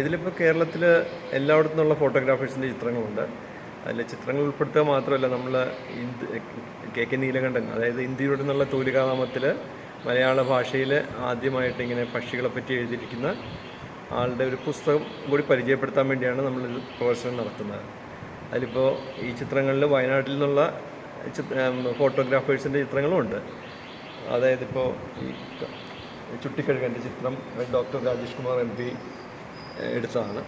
ഇതിലിപ്പോൾ കേരളത്തിൽ എല്ലായിടത്തു നിന്നുള്ള ഫോട്ടോഗ്രാഫേഴ്സിന്റെ ചിത്രങ്ങളുണ്ട്. അതിൽ ചിത്രങ്ങൾ ഉൾപ്പെടുത്തുക മാത്രമല്ല നമ്മൾ ഇന്ത് കെ കെ നീലകണ്ഠൻ അതായത് ഇന്ത്യയുടെ നിന്നുള്ള തൂലികാനാമത്തിൽ മലയാള ഭാഷയിൽ ആദ്യമായിട്ട് ഇങ്ങനെ പക്ഷികളെ പറ്റി എഴുതിയിരിക്കുന്ന ആളുടെ ഒരു പുസ്തകം കൂടി പരിചയപ്പെടുത്താൻ വേണ്ടിയാണ് നമ്മളിത് പ്രദർശനം നടത്തുന്നത്. അതിലിപ്പോൾ ഈ ചിത്രങ്ങളിൽ വയനാട്ടിൽ നിന്നുള്ള ഫോട്ടോഗ്രാഫേഴ്സിന്റെ ചിത്രങ്ങളും ഉണ്ട്. അതായത് ഇപ്പോൾ ഈ ചുട്ടിക്കഴുകന്റെ ചിത്രം doctor Rajesh Kumar M P എടുത്തതാണ്.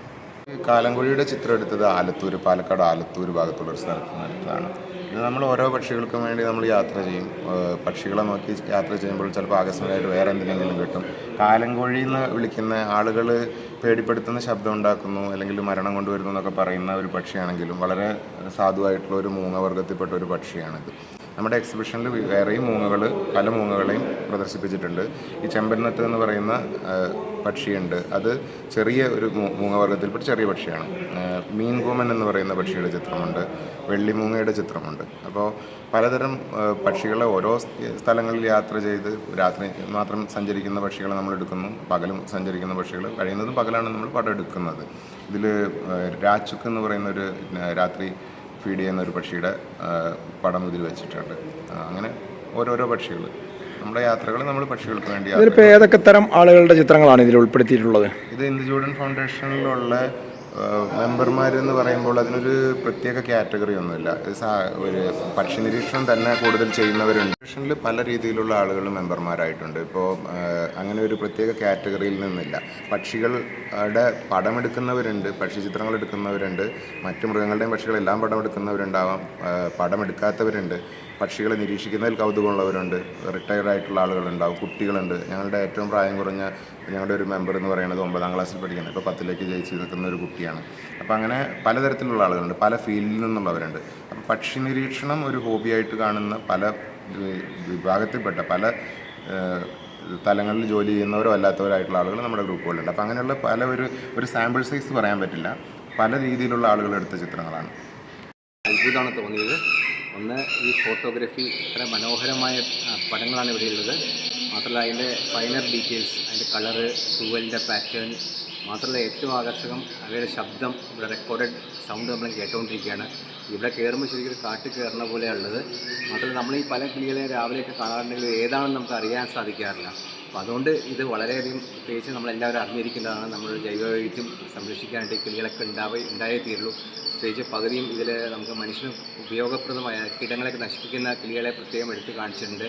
കാലങ്കുഴിയുടെ ചിത്രം എടുത്തത് ആലത്തൂർ പാലക്കാട് ആലത്തൂർ ഭാഗത്തുള്ള ഒരു സ്ഥലത്ത് നിന്ന് എടുത്തതാണ് ഇത് നമ്മൾ ഓരോ പക്ഷികൾക്കും വേണ്ടി നമ്മൾ യാത്ര ചെയ്യും. പക്ഷികളെ നോക്കി യാത്ര ചെയ്യുമ്പോൾ ചിലപ്പോൾ ആകസ്മികമായിട്ട് വേറെ എന്തിനെങ്കിലും കിട്ടും. കാലങ്കോഴി എന്ന് വിളിക്കുന്ന ആളുകൾ പേടിപ്പെടുത്തുന്ന ശബ്ദം ഉണ്ടാക്കുന്നു അല്ലെങ്കിൽ മരണം കൊണ്ടുവരുന്നു എന്നൊക്കെ പറയുന്ന ഒരു പക്ഷിയാണെങ്കിലും വളരെ സാധുവായിട്ടുള്ള ഒരു മൂങ്ങവർഗത്തിൽപ്പെട്ട ഒരു പക്ഷിയാണിത്. നമ്മുടെ എക്സിബിഷനിൽ വേറെയും മൂങ്ങകൾ പല മൂങ്ങകളെയും പ്രദർശിപ്പിച്ചിട്ടുണ്ട്. ഈ ചെമ്പന്നത്ത് എന്ന് പറയുന്ന പക്ഷിയുണ്ട്. അത് ചെറിയ ഒരു മൂങ്ങവർഗത്തിൽപ്പെട്ട് ചെറിയ പക്ഷിയാണ്. മീൻകൂമൻ എന്ന് പറയുന്ന പക്ഷിയുടെ ചിത്രമുണ്ട്. വെള്ളിമൂങ്ങയുടെ ചിത്രമുണ്ട്. അപ്പോൾ പലതരം പക്ഷികളെ ഓരോ സ്ഥലങ്ങളിൽ യാത്ര ചെയ്ത് രാത്രി മാത്രം സഞ്ചരിക്കുന്ന പക്ഷികളെ നമ്മൾ എടുക്കുന്നു. പകലും സഞ്ചരിക്കുന്ന പക്ഷികൾ കഴിയുന്നതും പകലാണ് നമ്മൾ പടം എടുക്കുന്നത്. ഇതിൽ രാച്ചുക്ക് എന്ന് പറയുന്ന ഒരു രാത്രി ഫീഡ് ചെയ്യുന്ന ഒരു പക്ഷിയുടെ പടം ഇതിൽ വെച്ചിട്ടുണ്ട്. അങ്ങനെ ഓരോരോ പക്ഷികൾ. നമ്മുടെ യാത്രകൾ നമ്മൾ പക്ഷികൾക്ക് വേണ്ടി ഏതൊക്കെ തരം ആളുകളുടെ ചിത്രങ്ങളാണ് ഇതിൽ ഉൾപ്പെടുത്തിയിട്ടുള്ളത്? ഇത് ഇന്ത്യ ജൂഡൻ ഫൗണ്ടേഷനിലുള്ള മെമ്പർമാരെന്ന് പറയുമ്പോൾ അതിനൊരു പ്രത്യേക കാറ്റഗറി ഒന്നുമില്ല. ഒരു പക്ഷി നിരീക്ഷണം തന്നെ കൂടുതൽ ചെയ്യുന്നവരുണ്ട്. നിരീക്ഷണത്തിൽ പല രീതിയിലുള്ള ആളുകൾ മെമ്പർമാരായിട്ടുണ്ട്. ഇപ്പോൾ അങ്ങനെ ഒരു പ്രത്യേക കാറ്റഗറിയിൽ നിന്നില്ല. പക്ഷികളുടെ പടമെടുക്കുന്നവരുണ്ട് പക്ഷി ചിത്രങ്ങൾ എടുക്കുന്നവരുണ്ട് മറ്റു മൃഗങ്ങളുടെയും പക്ഷികളെല്ലാം പടമെടുക്കുന്നവരുണ്ടാവാം പടമെടുക്കാത്തവരുണ്ട്. പക്ഷികളെ നിരീക്ഷിക്കുന്നതിൽ കൗതുകമുള്ളവരുണ്ട്. റിട്ടയർഡ് ആയിട്ടുള്ള ആളുകളുണ്ടാവും കുട്ടികളുണ്ട്. ഞങ്ങളുടെ ഏറ്റവും പ്രായം കുറഞ്ഞ ഞങ്ങളുടെ ഒരു മെമ്പർ എന്ന് പറയുന്നത് ഒമ്പതാം ക്ലാസ്സിൽ പഠിക്കുന്നത് ഇപ്പോൾ പത്തിലേക്ക് ജയിച്ച് നിൽക്കുന്ന ഒരു കുട്ടിയാണ്. അപ്പോൾ അങ്ങനെ പലതരത്തിലുള്ള ആളുകളുണ്ട് പല ഫീൽഡിൽ നിന്നുള്ളവരുണ്ട്. അപ്പോൾ പക്ഷി നിരീക്ഷണം ഒരു ഹോബിയായിട്ട് കാണുന്ന പല വിഭാഗത്തിൽപ്പെട്ട പല തലങ്ങളിൽ ജോലി ചെയ്യുന്നവരോ അല്ലാത്തവരായിട്ടുള്ള ആളുകൾ നമ്മുടെ ഗ്രൂപ്പുകളുണ്ട് അപ്പോൾ അങ്ങനെയുള്ള പല ഒരു ഒരു സാമ്പിൾ സൈസ് പറയാൻ പറ്റില്ല. പല രീതിയിലുള്ള ആളുകൾ എടുത്ത ചിത്രങ്ങളാണ്. അത്ഭുതമാണ് തോന്നിയത്. ഒന്ന് ഈ ഫോട്ടോഗ്രഫി ഇത്ര മനോഹരമായ പടങ്ങളാണ് ഇവിടെയുള്ളത് മാത്രമല്ല അതിന്റെ ഫൈനർ ഡീറ്റെയിൽസ് അതിന്റെ കളറ് തൂവലിന്റെ പാറ്റേൺ മാത്രമല്ല ഏറ്റവും ആകർഷകം അവയുടെ ശബ്ദം ഇവിടെ റെക്കോർഡഡ് സൗണ്ട് നമ്മൾ കേട്ടുകൊണ്ടിരിക്കുകയാണ് ഇവിടെ കയറുമ്പോൾ ശരിക്കും കാട്ടിൽ കയറുന്ന പോലെയുള്ളത് മാത്രമല്ല നമ്മൾ ഈ പല കിളികളെ രാവിലെയൊക്കെ കാണാറുണ്ടെങ്കിൽ ഏതാണെന്ന് നമുക്ക് അറിയാൻ സാധിക്കാറില്ല. അപ്പോൾ അതുകൊണ്ട് ഇത് വളരെയധികം പ്രത്യേകിച്ച് നമ്മളെല്ലാവരും അറിഞ്ഞിരിക്കേണ്ടതാണ്. നമ്മൾ ജൈവവൈവിധ്യം സംരക്ഷിക്കാനായിട്ട് കിളികളൊക്കെ ഉണ്ടാവേ ഉണ്ടായേ തീരുള്ളൂ. പ്രത്യേകിച്ച് പകുതിയും ഇതിൽ നമുക്ക് മനുഷ്യന് ഉപയോഗപ്രദമായ കീടങ്ങളൊക്കെ നശിപ്പിക്കുന്ന കിളികളെ പ്രത്യേകം എടുത്ത് കാണിച്ചിട്ടുണ്ട്.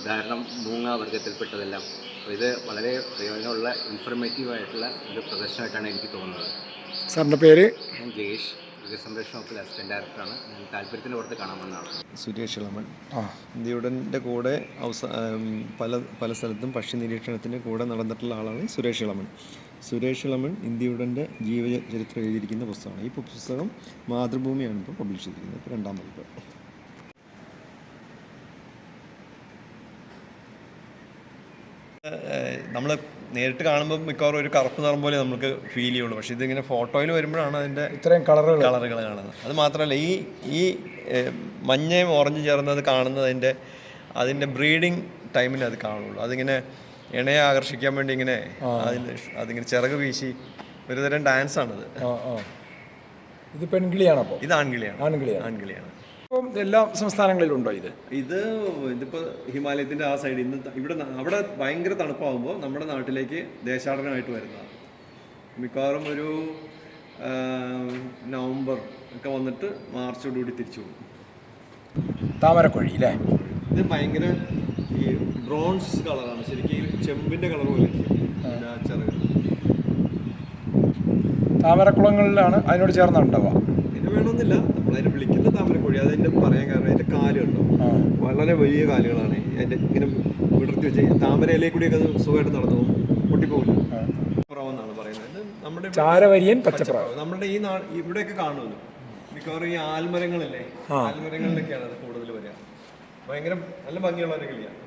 ഉദാഹരണം മൂങ്ങ വർഗത്തിൽപ്പെട്ടതെല്ലാം. അപ്പോൾ ഇത് വളരെ പ്രയോജനമുള്ള ഇൻഫർമേറ്റീവ് ആയിട്ടുള്ള ഒരു പ്രദർശനമായിട്ടാണ് എനിക്ക് തോന്നുന്നത്. സാറിന്റെ പേര്? ഞാൻ ജയേഷ്. മൃഗസംരക്ഷണ വകുപ്പിൽ അസിസ്റ്റന്റ് ഡയറക്ടറാണ്. ഞാൻ താല്പര്യത്തിന്റെ പുറത്ത് കാണാൻ വന്നതാണ് സുരേഷ് ഇളമൺ ആ ഇന്ത്യയുടെ കൂടെ അവസ പല പല സ്ഥലത്തും പക്ഷി നിരീക്ഷണത്തിന് കൂടെ നടന്നിട്ടുള്ള ആളാണ് സുരേഷ് ഇളമൺ സുരേഷ് ഇളമൺ ഇന്ത്യയുടെ ജീവചരിത്രം എഴുതിയിരിക്കുന്ന പുസ്തകമാണ്. ഈ പുസ്തകം മാതൃഭൂമിയാണ് ഇപ്പോൾ പബ്ലിഷ് ചെയ്തിരിക്കുന്നത്. ഇപ്പോൾ രണ്ടാം പതിപ്പ്. നമ്മൾ നേരിട്ട് കാണുമ്പോൾ മിക്കവാറും ഒരു കറുപ്പ് നിറം പോലെ നമുക്ക് ഫീൽ ചെയ്യുള്ളൂ. പക്ഷേ ഇതിങ്ങനെ ഫോട്ടോയിൽ വരുമ്പോഴാണ് അതിന്റെ ഇത്രയും കളറുകൾ കളറുകൾ കാണുന്നത്. അത് മാത്രമല്ല ഈ ഈ മഞ്ഞയും ഓറഞ്ചും ചേർന്നത് കാണുന്നത് അതിന്റെ അതിന്റെ ബ്രീഡിങ് ടൈമിൽ അത് കാണുള്ളൂ. അതിങ്ങനെ ഇണയെ ആകർഷിക്കാൻ വേണ്ടി ഇങ്ങനെ അതിന് അതിങ്ങനെ ചിറക് വീശി ഒരുതരം ഡാൻസ് ഡാൻസാണത് ഇത് പെൺകിളിയാണ് അപ്പോൾ ഇത് ആൺകിളിയാണ്. ആൺകിളിയാണ്. ആൺകിളിയാണ്. അപ്പം എല്ലാ സംസ്ഥാനങ്ങളിലും ഉണ്ടോ ഇത്? ഇത് ഇതിപ്പോൾ ഹിമാലയത്തിന്റെ ആ സൈഡ് ഇന്ന് ഇവിടെ അവിടെ ഭയങ്കര തണുപ്പാകുമ്പോൾ നമ്മുടെ നാട്ടിലേക്ക് ദേശാടനമായിട്ട് വരുന്നതാണ്. മിക്കവാറും ഒരു നവംബർ ഒക്കെ വന്നിട്ട് മാർച്ചോടുകൂടി തിരിച്ചു പോകും. താമരക്കൊഴി അല്ലേ ഇത് ഭയങ്കര ഈ ബ്രോൺസ് കളറാണ്. ശരിക്കും ചെമ്പിന്റെ കളർ പോലെ താമരക്കുളങ്ങളിലാണ് അതിനോട് ചേർന്നുണ്ടാവുക? ഇത് വേണമെന്നില്ല. നമ്മളതിനെ വിളിക്കുന്ന അതിന്റെ പറയാൻ കാരണം എന്റെ കാലുണ്ടോ വളരെ വലിയ കാലുകളാണ്. എന്റെ ഇങ്ങനെ വിടർത്തി വെച്ച് താമരയിലേക്ക് കൂടിയൊക്കെ അത് സുഖമായിട്ട് നടന്നു. പോകും പൊട്ടിപ്പോകില്ല പ്രാവെന്നാണ് പറയുന്നത്. നമ്മുടെ ചാരവരിയൻ പച്ചപ്രാവ് നമ്മുടെ ഈ നാ ഇവിടെയൊക്കെ കാണുമല്ലോ. മിക്കവാറും ഈ ആൽമരങ്ങളില്ലേ. ആൽമരങ്ങളിലൊക്കെയാണ് അത് കൂടുതൽ വരിക. ഭയങ്കര നല്ല ഭംഗിയുള്ള ഒരു കിളിയാണ്.